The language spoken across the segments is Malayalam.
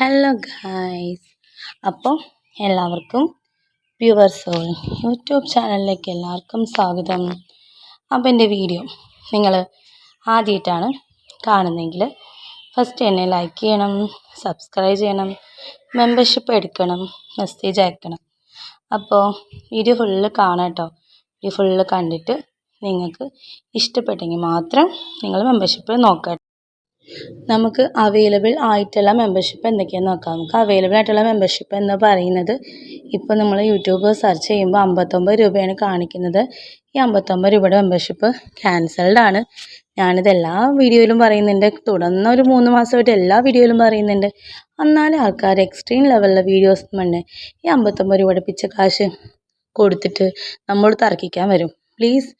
ഹലോ ഗായ്സ് അപ്പോൾ എല്ലാവർക്കും പ്യുവർ സോൾ യൂട്യൂബ് ചാനലിലേക്ക് എല്ലാവർക്കും സ്വാഗതം. അപ്പോൾ എന്റെ വീഡിയോ നിങ്ങൾ ആദ്യമായിട്ടാണ് കാണുന്നതെങ്കിൽ ഫസ്റ്റ് എന്നെ ലൈക്ക് ചെയ്യണം സബ്സ്ക്രൈബ് ചെയ്യണം മെമ്പർഷിപ്പ് എടുക്കണം മെസ്സേജ് അയക്കണം. അപ്പോൾ വീഡിയോ ഫുള്ള് കാണാം കേട്ടോ. വീഡിയോ ഫുള്ള് കണ്ടിട്ട് നിങ്ങൾക്ക് ഇഷ്ടപ്പെട്ടെങ്കിൽ മാത്രം നിങ്ങൾ മെമ്പർഷിപ്പ് നോക്കാം നമുക്ക് അവൈലബിൾ ആയിട്ടുള്ള മെമ്പർഷിപ്പ് എന്തൊക്കെയാണെന്ന് നോക്കാം. നമുക്ക് അവൈലബിൾ ആയിട്ടുള്ള മെമ്പർഷിപ്പ് എന്ന് പറയുന്നത് ഇപ്പോൾ നമ്മൾ യൂട്യൂബ് സെർച്ച് ചെയ്യുമ്പോൾ അമ്പത്തൊമ്പത് രൂപയാണ് കാണിക്കുന്നത്. ഈ അമ്പത്തൊമ്പത് രൂപയുടെ മെമ്പർഷിപ്പ് ക്യാൻസൽഡ് ആണ്. ഞാനിത് എല്ലാ വീഡിയോയിലും പറയുന്നുണ്ട്. തുടർന്ന് ഒരു മൂന്ന് മാസമായിട്ട് എല്ലാ വീഡിയോയിലും പറയുന്നുണ്ട്. എന്നാലും ആൾക്കാർ എക്സ്ട്രീം ലെവലിലെ വീഡിയോസ് മണ്ണ് ഈ അമ്പത്തൊമ്പത് രൂപയുടെ കാശ് കൊടുത്തിട്ട് നമ്മൾ തർക്കിക്കാൻ വരും. പ്ലീസ്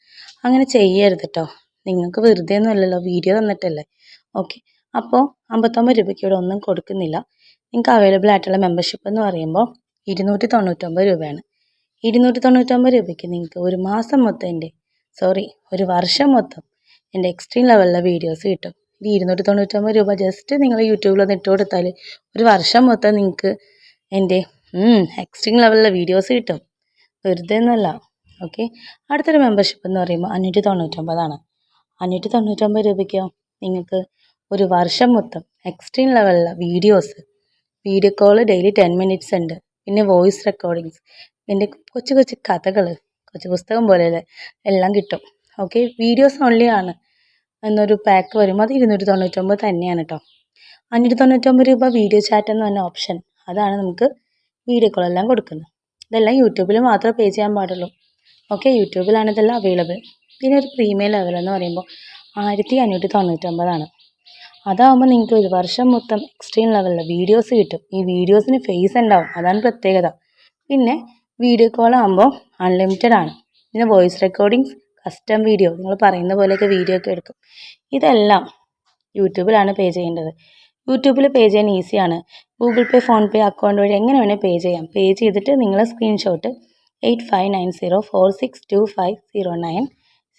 അങ്ങനെ ചെയ്യരുത് കേട്ടോ നിങ്ങൾക്ക് വെറുതെ ഒന്നുമല്ലല്ലോ വീഡിയോ തന്നിട്ടല്ലേ. ഓക്കെ അപ്പോൾ അമ്പത്തൊമ്പത് രൂപയ്ക്ക് ഇവിടെ ഒന്നും കൊടുക്കുന്നില്ല. നിങ്ങൾക്ക് അവൈലബിൾ ആയിട്ടുള്ള മെമ്പർഷിപ്പ് എന്ന് പറയുമ്പോൾ ഇരുന്നൂറ്റി തൊണ്ണൂറ്റൊമ്പത് രൂപയാണ്. ഇരുന്നൂറ്റി തൊണ്ണൂറ്റൊമ്പത് രൂപയ്ക്ക് നിങ്ങൾക്ക് ഒരു മാസം മൊത്തം എന്റെ സോറി ഒരു വർഷം മൊത്തം എന്റെ എക്സ്ട്രീം ലെവലിലെ വീഡിയോസ് കിട്ടും. ഈ ഇരുന്നൂറ്റി തൊണ്ണൂറ്റൊമ്പത് രൂപ ജസ്റ്റ് നിങ്ങൾ യൂട്യൂബിൽ ഒന്ന് ഇട്ട് കൊടുത്താൽ ഒരു വർഷം മൊത്തം നിങ്ങൾക്ക് എന്റെ എക്സ്ട്രീം ലെവലിലെ വീഡിയോസ് കിട്ടും. വെറുതെ ഒന്നുമല്ല ഓക്കെ അടുത്തൊരു മെമ്പർഷിപ്പ് എന്ന് പറയുമ്പോൾ അഞ്ഞൂറ്റി തൊണ്ണൂറ്റൊമ്പതാണ് അഞ്ഞൂറ്റി തൊണ്ണൂറ്റൊമ്പത് രൂപയ്ക്കോ നിങ്ങൾക്ക് ഒരു വർഷം മൊത്തം extreme ലെവലിലെ videos video call daily ten minutes ഉണ്ട്. പിന്നെ വോയിസ് റെക്കോർഡിങ്സ് പിന്നെ കൊച്ചു കൊച്ചു കഥകൾ കൊച്ചു പുസ്തകം പോലെയല്ലേ എല്ലാം കിട്ടും. ഓക്കെ വീഡിയോസ് ഓൺലി ആണ് എന്നൊരു പാക്ക് വരുമ്പോൾ അത് ഇരുന്നൂറ്റി തൊണ്ണൂറ്റൊമ്പത് തന്നെയാണ് കേട്ടോ അഞ്ഞൂറ്റി തൊണ്ണൂറ്റൊമ്പത് രൂപ വീഡിയോ ചാറ്റ് എന്ന് പറഞ്ഞ ഓപ്ഷൻ അതാണ് നമുക്ക് വീഡിയോ കോൾ എല്ലാം കൊടുക്കുന്നത്. ഇതെല്ലാം യൂട്യൂബിൽ മാത്രമേ പേ ചെയ്യാൻ പാടുള്ളൂ. ഓക്കെ യൂട്യൂബിലാണ് ഇതെല്ലാം അവൈലബിൾ പിന്നെ ഒരു പ്രീമിയം ലെവൽ എന്ന് പറയുമ്പോൾ ആയിരത്തി അഞ്ഞൂറ്റി തൊണ്ണൂറ്റൊമ്പതാണ് അതാകുമ്പോൾ നിങ്ങൾക്ക് ഒരു വർഷം മൊത്തം എക്സ്ട്രീം ലെവലിലെ വീഡിയോസ് കിട്ടും. ഈ വീഡിയോസിന് ഫേസ് ഉണ്ടാവും. അതാണ് പ്രത്യേകത. പിന്നെ വീഡിയോ കോൾ ആകുമ്പോൾ അൺലിമിറ്റഡ് ആണ്. പിന്നെ വോയിസ് റെക്കോർഡിങ്സ് കസ്റ്റം വീഡിയോ നിങ്ങൾ പറയുന്ന പോലെയൊക്കെ വീഡിയോ ഒക്കെ എടുക്കും. ഇതെല്ലാം യൂട്യൂബിലാണ് പേ ചെയ്യേണ്ടത്. യൂട്യൂബിൽ പേ ചെയ്യാൻ ഈസിയാണ് Google Pay PhonePe account വഴി എങ്ങനെ വേണേൽ പേ ചെയ്യാം. പേ ചെയ്തിട്ട് നിങ്ങളെ screenshot eight five nine zero four six two five zero nine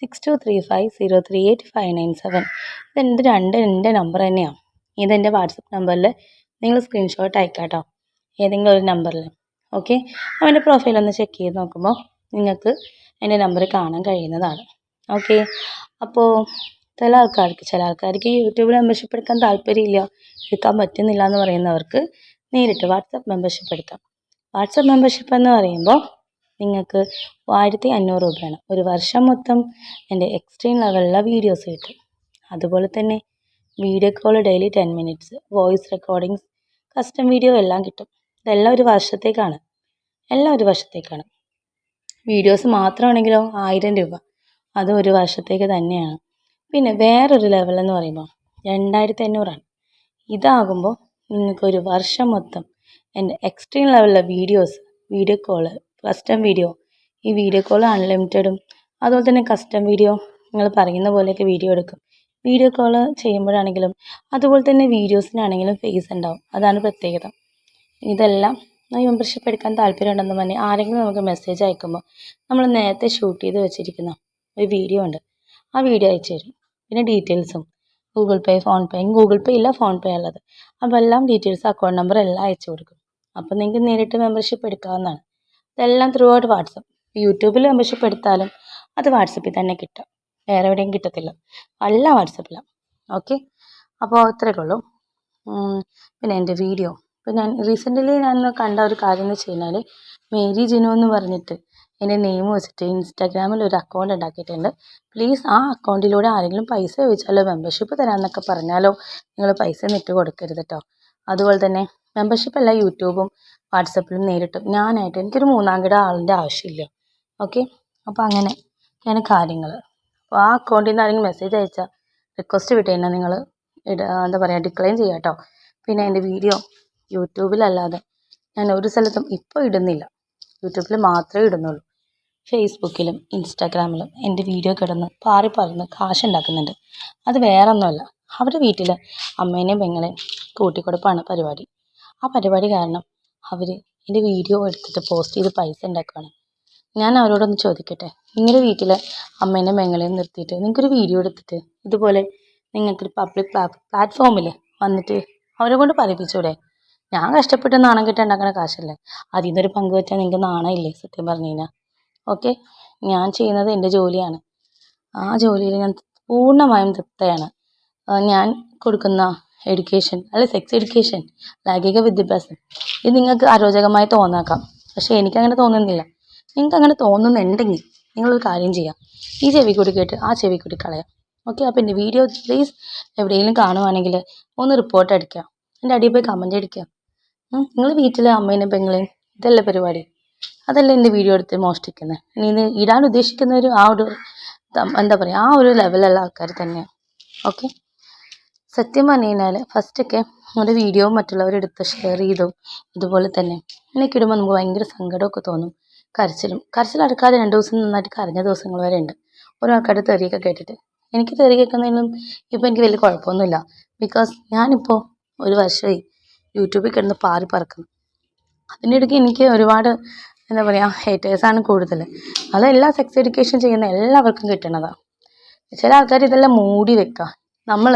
six two three five zero three eight five nine seven ഇതെന്റെ രണ്ട് എന്റെ നമ്പർ തന്നെയാണ്. ഇതെന്റെ വാട്സപ്പ് നമ്പറിൽ നിങ്ങൾ സ്ക്രീൻഷോട്ട് അയക്കാം കേട്ടോ ഏതെങ്കിലും ഒരു നമ്പറിൽ ഓക്കെ അവന്റെ പ്രൊഫൈൽ ഒന്ന് ചെക്ക് ചെയ്ത് നോക്കുമ്പോൾ നിങ്ങൾക്ക് എന്റെ നമ്പർ കാണാൻ കഴിയുന്നതാണ്. ഓക്കെ അപ്പോൾ ചില ആൾക്കാർക്ക് ചില ആൾക്കാർക്ക് യൂട്യൂബിൽ മെമ്പർഷിപ്പ് എടുക്കാൻ താല്പര്യമില്ല എടുക്കാൻ പറ്റുന്നില്ല എന്ന് പറയുന്നവർക്ക് നേരിട്ട് വാട്സപ്പ് മെമ്പർഷിപ്പ് എടുക്കാം. വാട്സപ്പ് മെമ്പർഷിപ്പ് എന്ന് പറയുമ്പോൾ നിങ്ങൾക്ക് ആയിരത്തി അഞ്ഞൂറ് രൂപയാണ്. ഒരു വർഷം മൊത്തം എന്റെ എക്സ്ട്രീം ലെവലിലുള്ള വീഡിയോസ് കിട്ടും. അതുപോലെ തന്നെ video call daily ten minutes voice recordings custom video എല്ലാം കിട്ടും. ഇതെല്ലാം ഒരു വർഷത്തേക്കാണ്. എല്ലാം ഒരു വർഷത്തേക്കാണ്. വീഡിയോസ് മാത്രമാണെങ്കിലോ ആയിരം രൂപ. അത് ഒരു വർഷത്തേക്ക് തന്നെയാണ്. പിന്നെ വേറൊരു ലെവലെന്ന് പറയുമ്പോൾ രണ്ടായിരത്തി അഞ്ഞൂറാണ് ഇതാകുമ്പോൾ നിങ്ങൾക്ക് ഒരു വർഷം മൊത്തം എന്റെ extreme ലെവലിലെ videos video call custom video ഈ വീഡിയോ കോൾ അൺലിമിറ്റഡും അതുപോലെ തന്നെ കസ്റ്റം വീഡിയോ നിങ്ങൾ പറയുന്ന പോലെയൊക്കെ വീഡിയോ എടുക്കും. വീഡിയോ കോൾ ചെയ്യുമ്പോഴാണെങ്കിലും അതുപോലെ തന്നെ വീഡിയോസിനാണെങ്കിലും ഫേസ് ഉണ്ടാവും. അതാണ് പ്രത്യേകത. ഇതെല്ലാം മെമ്പർഷിപ്പ് എടുക്കാൻ താല്പര്യമുണ്ടെന്ന് പറഞ്ഞ് ആരെങ്കിലും നമുക്ക് മെസ്സേജ് അയക്കുമ്പോൾ നമ്മൾ നേരത്തെ ഷൂട്ട് ചെയ്ത് വെച്ചിരിക്കുന്ന ഒരു വീഡിയോ ഉണ്ട്. ആ വീഡിയോ അയച്ചു തരും. പിന്നെ ഡീറ്റെയിൽസും Google Pay PhonePe Google Pay ഇല്ല ഫോൺ പേ ഉള്ളത്. അപ്പോൾ എല്ലാം ഡീറ്റെയിൽസ് അക്കൗണ്ട് നമ്പർ എല്ലാം അയച്ചു കൊടുക്കും. അപ്പോൾ നിങ്ങൾക്ക് നേരിട്ട് മെമ്പർഷിപ്പ് എടുക്കാവുന്നതാണ്. ഇതെല്ലാം ത്രൂ ഔട്ട് വാട്സപ്പ് യൂട്യൂബിൽ മെമ്പർഷിപ്പ് എടുത്താലും അത് വാട്സപ്പിൽ തന്നെ കിട്ടും. വേറെ എവിടെയും കിട്ടത്തില്ല. എല്ലാം വാട്സപ്പിലാണ് ഓക്കെ അപ്പോൾ അത്രയൊക്കെ ഉള്ളൂ. പിന്നെ എന്റെ വീഡിയോ ഇപ്പോൾ ഞാൻ റീസെന്റ്ലി ഞാൻ കണ്ട ഒരു കാര്യം എന്ന് വെച്ച് കഴിഞ്ഞാൽ മേരി ജിനു എന്ന് പറഞ്ഞിട്ട് എന്റെ നെയിം വെച്ചിട്ട് ഇൻസ്റ്റാഗ്രാമിൽ ഒരു അക്കൗണ്ട് ഉണ്ടാക്കിയിട്ടുണ്ട്. പ്ലീസ് ആ അക്കൗണ്ടിലൂടെ ആരെങ്കിലും പൈസ ചോദിച്ചാലോ മെമ്പർഷിപ്പ് തരാമെന്നൊക്കെ പറഞ്ഞാലോ നിങ്ങൾ പൈസ ഒന്നും ഇട്ട് കൊടുക്കരുത് കേട്ടോ അതുപോലെ തന്നെ മെമ്പർഷിപ്പ് അല്ല യൂട്യൂബും വാട്സപ്പിലും നേരിട്ടും. ഞാനായിട്ട് എനിക്കൊരു മൂന്നാം കിട ആളിന്റെ ആവശ്യമില്ല. ഓക്കെ? അപ്പോൾ അങ്ങനെ അങ്ങനെയൊക്കെയാണ് കാര്യങ്ങൾ അപ്പോൾ ആ അക്കൗണ്ടിൽ നിന്ന് ആരെങ്കിലും മെസ്സേജ് അയച്ചാൽ റിക്വസ്റ്റ് വിട്ട് കഴിഞ്ഞാൽ നിങ്ങൾ എന്താ പറയുക ഡിക്ലൈൻ ചെയ്യാം കേട്ടോ പിന്നെ എന്റെ വീഡിയോ യൂട്യൂബിലല്ലാതെ ഞാൻ ഒരു സ്ഥലത്തും ഇപ്പോൾ ഇടുന്നില്ല. യൂട്യൂബിൽ മാത്രമേ ഇടുന്നുള്ളൂ. ഫേസ്ബുക്കിലും ഇൻസ്റ്റാഗ്രാമിലും എന്റെ വീഡിയോ കിടന്ന് പാറി പറന്ന് കാശുണ്ടാക്കുന്നുണ്ട്. അത് വേറെ ഒന്നുമല്ല അവരുടെ വീട്ടിൽ അമ്മേനെയും പെങ്ങളെയും കൂട്ടിക്കൊടുപ്പാണ് പരിപാടി. ആ പരിപാടി കാരണം അവർ എന്റെ വീഡിയോ എടുത്തിട്ട് പോസ്റ്റ് ചെയ്ത് പൈസ ഉണ്ടാക്കുകയാണ് ഞാൻ അവരോടൊന്ന് ചോദിക്കട്ടെ? നിങ്ങളുടെ വീട്ടിൽ അമ്മേനെ പെങ്ങളെയും നിർത്തിയിട്ട് നിങ്ങൾക്കൊരു വീഡിയോ എടുത്തിട്ട് ഇതുപോലെ നിങ്ങൾക്കൊരു പബ്ലിക് പ്ലാറ്റ്ഫോമിൽ വന്നിട്ട് അവരെ കൊണ്ട് പറയിപ്പിച്ചൂടെ? ഞാൻ കഷ്ടപ്പെട്ട് നാണം കെട്ട് ഉണ്ടാക്കുന്ന കാശല്ലേ? അതിൽ നിന്നൊരു പങ്ക് വെച്ചാൽ നിങ്ങൾക്ക് നാണമില്ലേ? സത്യം പറഞ്ഞു കഴിഞ്ഞാൽ ഓക്കെ ഞാൻ ചെയ്യുന്നത് എന്റെ ജോലിയാണ്. ആ ജോലിയിൽ ഞാൻ പൂർണമായും തൃപ്തയാണ്. ഞാൻ കൊടുക്കുന്ന എഡ്യൂക്കേഷൻ അല്ലെ സെക്സ് എഡ്യൂക്കേഷൻ ലൈംഗിക വിദ്യാഭ്യാസം. ഇത് നിങ്ങൾക്ക് അരോചകമായി തോന്നാക്കാം. പക്ഷേ എനിക്കങ്ങനെ തോന്നുന്നില്ല. നിങ്ങൾക്ക് അങ്ങനെ തോന്നുന്നുണ്ടെങ്കിൽ നിങ്ങളൊരു കാര്യം ചെയ്യാം. ഈ ചെവി കൂടി കേട്ട് ആ ചെവി കൂടി കളയാം. ഓക്കെ അപ്പോൾ എന്റെ വീഡിയോ പ്ലീസ് എവിടെയെങ്കിലും കാണുവാണെങ്കിൽ ഒന്ന് റിപ്പോർട്ട് അടിക്കുക. എന്റെ അടിയിൽ പോയി കമന്റ് അടിക്കുക. നിങ്ങൾ വീട്ടിലെ അമ്മേനെ പെങ്ങളെയും ഇതല്ലേ പരിപാടി? അതല്ല എന്റെ വീഡിയോ എടുത്ത് മോഷ്ടിക്കുന്നത് ഇനി ഇത് ഇടാൻ ഉദ്ദേശിക്കുന്നവരും ആ ഒരു എന്താ പറയുക ആ ഒരു ലെവലുള്ള ആൾക്കാർ തന്നെയാണ് ഓക്കെ സത്യം പറഞ്ഞു കഴിഞ്ഞാൽ ഫസ്റ്റൊക്കെ നമ്മുടെ വീഡിയോ മറ്റുള്ളവരെടുത്ത് ഷെയർ ചെയ്തു ഇതുപോലെ തന്നെ. എനിക്ക് ഇടുമ്പോൾ നമുക്ക് ഭയങ്കര സങ്കടമൊക്കെ തോന്നും. കരച്ചിലും. കരച്ചിലടക്കാതെ രണ്ട് ദിവസം നന്നായിട്ട് കരഞ്ഞ ദിവസങ്ങൾ വരെ ഉണ്ട്. ഓരോ ആൾക്കാരുടെ തെറിയൊക്കെ കേട്ടിട്ട്. എനിക്ക് തെറി കേൾക്കുന്നതിനും ഇപ്പോൾ എനിക്ക് വലിയ കുഴപ്പമൊന്നുമില്ല. ബിക്കോസ് ഞാനിപ്പോൾ ഒരു വർഷമായി യൂട്യൂബിൽ കിടന്ന് പാറി പറക്കുന്നു. അതിനിടയ്ക്ക് എനിക്ക് ഒരുപാട് എന്താ പറയുക ഹേറ്റേഴ്സാണ് കൂടുതൽ. എല്ലാ സെക്സ് എഡ്യൂക്കേഷൻ ചെയ്യുന്ന എല്ലാവർക്കും കിട്ടണതാണ് ചില ആൾക്കാർ ഇതെല്ലാം മൂടി വെക്കുക നമ്മൾ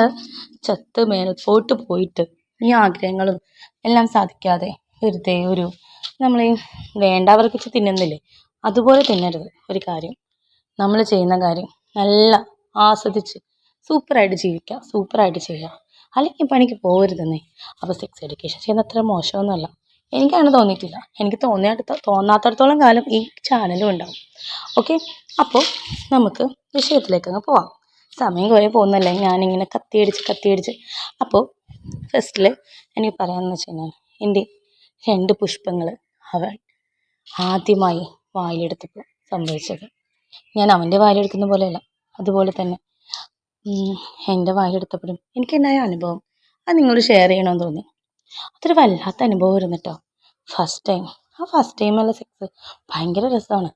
ചത്ത് മേൽപോട്ട് പോയിട്ട് ഈ ആഗ്രഹങ്ങളും എല്ലാം സാധിക്കാതെ വെറുതെ ഒരു നമ്മൾ വേണ്ടവർക്ക് വെച്ച് തിന്നുന്നില്ലേ? അതുപോലെ തിന്നരുത്. ഒരു കാര്യം നമ്മൾ ചെയ്യുന്ന കാര്യം നല്ല ആസ്വദിച്ച് സൂപ്പറായിട്ട് ജീവിക്കുക സൂപ്പറായിട്ട് ചെയ്യുക അല്ലെങ്കിൽ പണിക്ക് പോകരുതെന്നേ അപ്പോൾ സെക്സ് എഡ്യൂക്കേഷൻ ചെയ്യുന്ന അത്ര മോശമൊന്നുമല്ല. എനിക്കങ്ങനെ തോന്നിയിട്ടില്ല. എനിക്ക് തോന്നിയടുത്ത തോന്നാത്തടത്തോളം കാലം ഈ ചാനലും ഉണ്ടാവും. ഓക്കെ അപ്പോൾ നമുക്ക് വിഷയത്തിലേക്ക് അങ്ങ് പോവാം. സമയം കുറേ പോകുന്നല്ലേ? ഞാനിങ്ങനെ കത്തിയടിച്ച് കത്തിയടിച്ച്. അപ്പോൾ ഫസ്റ്റിൽ എനിക്ക് പറയാമെന്ന് വെച്ച് കഴിഞ്ഞാൽ എന്റെ രണ്ട് പുഷ്പങ്ങൾ അവൻ ആദ്യമായി വായിലെടുത്തപ്പോൾ സംഭവിച്ചത്. ഞാൻ അവന്റെ വായിലെടുക്കുന്ന പോലെയല്ല അതുപോലെ തന്നെ എന്റെ വായിലെടുത്തപ്പോഴും എനിക്കുണ്ടായ അനുഭവം? അത് നിങ്ങളോട് ഷെയർ ചെയ്യണമെന്ന് തോന്നി. അതൊരു വല്ലാത്ത അനുഭവമായിരുന്നു കേട്ടോ ഫസ്റ്റ് ടൈം ആ ഫസ്റ്റ് ടൈമുള്ള സെക്സ് ഭയങ്കര രസമാണ്.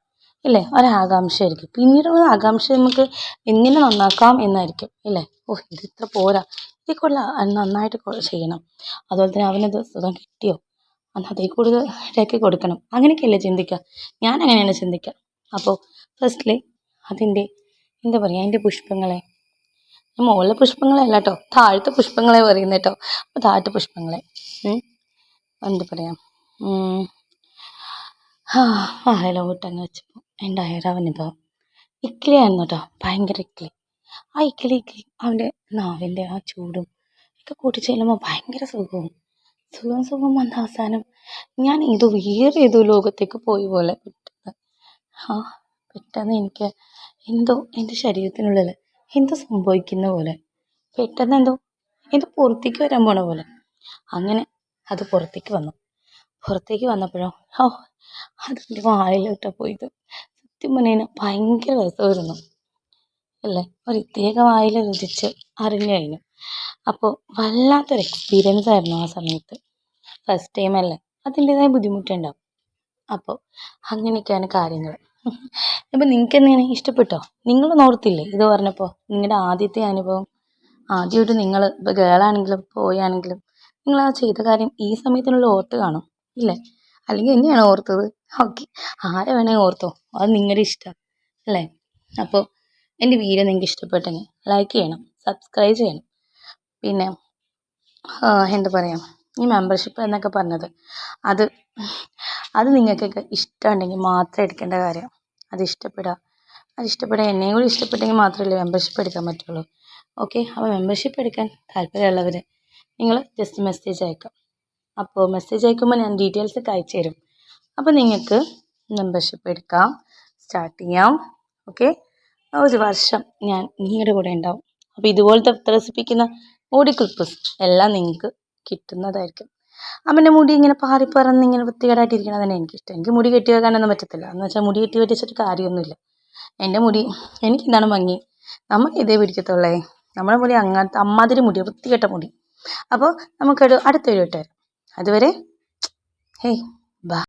ഇല്ലേ ഒരാകാംക്ഷയായിരിക്കും. പിന്നീടുള്ള ആകാംക്ഷ നമുക്ക് എങ്ങനെ നന്നാക്കാം എന്നായിരിക്കും ഇല്ലേ ഓ ഇത് ഇത്ര പോരാ. ഇതിൽ കൂടുതൽ നന്നായിട്ട് ചെയ്യണം. അതുപോലെ തന്നെ അവനത് സുഖം കിട്ടിയോ? അന്ന് അതേ കൂടുതൽ ഇതാക്കി കൊടുക്കണം. അങ്ങനെയൊക്കെയല്ലേ ചിന്തിക്കുക ഞാൻ അങ്ങനെയാണ് ചിന്തിക്കുക അപ്പോൾ ഫസ്റ്റ്ലി അതിന്റെ എന്താ പറയുക അതിന്റെ പുഷ്പങ്ങളെ. മുകളിലെ പുഷ്പങ്ങളെ അല്ല കേട്ടോ താഴത്തെ പുഷ്പങ്ങളെ പറയുന്നത് കേട്ടോ അപ്പോൾ താഴത്തെ പുഷ്പങ്ങളെ. എന്താ പറയുക ആ വെച്ചപ്പോൾ ഉണ്ടായ ഒരു അനുഭവം ഇക്കിളിയായിരുന്നു കേട്ടോ ഭയങ്കര ഇക്കിളി. ആ ഇക്കിളി ഇക്കിളി അവന്റെ നാവിന്റെ ആ ചൂടും ഒക്കെ കൂട്ടി ചെല്ലുമ്പോൾ ഭയങ്കര സുഖവും. സുഖം സുഖം വന്ന അവസാനം ഞാൻ ഇത് വേറെ ഏതോ ലോകത്തേക്ക് പോയി പോലെ പെട്ടെന്ന് ആ പെട്ടെന്ന് എനിക്ക് എന്തോ എന്റെ ശരീരത്തിനുള്ളിൽ എന്തോ സംഭവിക്കുന്ന പോലെ. പെട്ടെന്ന് എന്തോ എന്തോ പുറത്തേക്ക് വരാൻ പോണ പോലെ. അങ്ങനെ അത് പുറത്തേക്ക് വന്നു. പുറത്തേക്ക് വന്നപ്പോഴോ ഓ അതെന്റെ വായിലോട്ടാണ് പോയത്. സത്യം ഭയങ്കര രസമായിരുന്നു. അല്ലേ? ഒരു പ്രത്യേക വായിൽ രുചിച്ച് അറിഞ്ഞു കഴിഞ്ഞു. അപ്പോൾ വല്ലാത്തൊരു എക്സ്പീരിയൻസ് ആയിരുന്നു ആ സമയത്ത്. ഫസ്റ്റ് ടൈം അല്ലേ? അതിന്റെതായ ബുദ്ധിമുട്ടുണ്ടാവും. അപ്പോൾ അങ്ങനെയൊക്കെയാണ് കാര്യങ്ങൾ ഇപ്പം നിങ്ങൾക്ക് എങ്ങനെ ഇഷ്ടപ്പെട്ടോ? നിങ്ങൾ ഓർത്തില്ലേ? ഇത് പറഞ്ഞപ്പോൾ നിങ്ങളുടെ ആദ്യത്തെ അനുഭവം? ആദ്യമായിട്ട് നിങ്ങൾ ഇപ്പോൾ ഗേളാണെങ്കിലും പോയാണെങ്കിലും നിങ്ങൾ ആ ചെയ്ത കാര്യം ഈ സമയത്തിനുള്ള ഓർത്ത് കാണും. ഇല്ലേ? അല്ലെങ്കിൽ എന്നെയാണ് ഓർത്തത്? ഓക്കെ. ആരെ വേണേൽ ഓർത്തോ? അത് നിങ്ങളുടെ ഇഷ്ടം അല്ലേ? അപ്പോൾ എന്റെ വീഡിയോ നിങ്ങൾക്ക് ഇഷ്ടപ്പെട്ടെങ്കിൽ ലൈക്ക് ചെയ്യണം സബ്സ്ക്രൈബ് ചെയ്യണം. പിന്നെ എന്താ പറയുക ഈ മെമ്പർഷിപ്പ് എന്നൊക്കെ പറഞ്ഞത് അത് അത് നിങ്ങൾക്കൊക്കെ ഇഷ്ടമുണ്ടെങ്കിൽ മാത്രം എടുക്കേണ്ട കാര്യം അത് ഇഷ്ടപ്പെടുക അത് ഇഷ്ടപ്പെടുക എന്നെയും കൂടി ഇഷ്ടപ്പെട്ടെങ്കിൽ മാത്രമല്ലേ മെമ്പർഷിപ്പ് എടുക്കാൻ പറ്റുള്ളൂ. ഓക്കെ അപ്പോൾ മെമ്പർഷിപ്പ് എടുക്കാൻ താല്പര്യമുള്ളവർ നിങ്ങൾ ജസ്റ്റ് മെസ്സേജ് അയക്കാം. അപ്പോൾ മെസ്സേജ് അയക്കുമ്പോൾ ഞാൻ ഡീറ്റെയിൽസ് ഒക്കെ അയച്ചു തരും അപ്പോൾ നിങ്ങൾക്ക് മെമ്പർഷിപ്പ് എടുക്കാം. സ്റ്റാർട്ട് ചെയ്യാം. ഓക്കെ ഒരു വർഷം ഞാൻ നിങ്ങളുടെ കൂടെ ഉണ്ടാവും. അപ്പോൾ ഇതുപോലത്തെ ത്രസിപ്പിക്കുന്ന മുടി ക്ലിപ്പസ് എല്ലാം നിങ്ങൾക്ക് കിട്ടുന്നതായിരിക്കും. അമ്മന്റെ മുടി ഇങ്ങനെ പാറി പറന്ന് ഇങ്ങനെ വൃത്തികേടായിട്ടിരിക്കണം തന്നെ എനിക്കിഷ്ടം. എനിക്ക് മുടി കെട്ടി വെക്കാനൊന്നും പറ്റത്തില്ല. എന്ന് വെച്ചാൽ മുടി കെട്ടി വെച്ചിട്ട് കാര്യമൊന്നുമില്ല. എന്റെ മുടി എനിക്ക് എന്താണ് ഭംഗി? നമുക്ക് ഇതേ പിടിക്കത്തുള്ളേ. നമ്മുടെ മുടി അങ്ങനത്തെ അമ്മാതിരി മുടി വൃത്തികെട്ട മുടി. അപ്പോൾ നമുക്കൊരു അടുത്തൊരു വരാം. അതുവരെ ഹേയ് ബാ.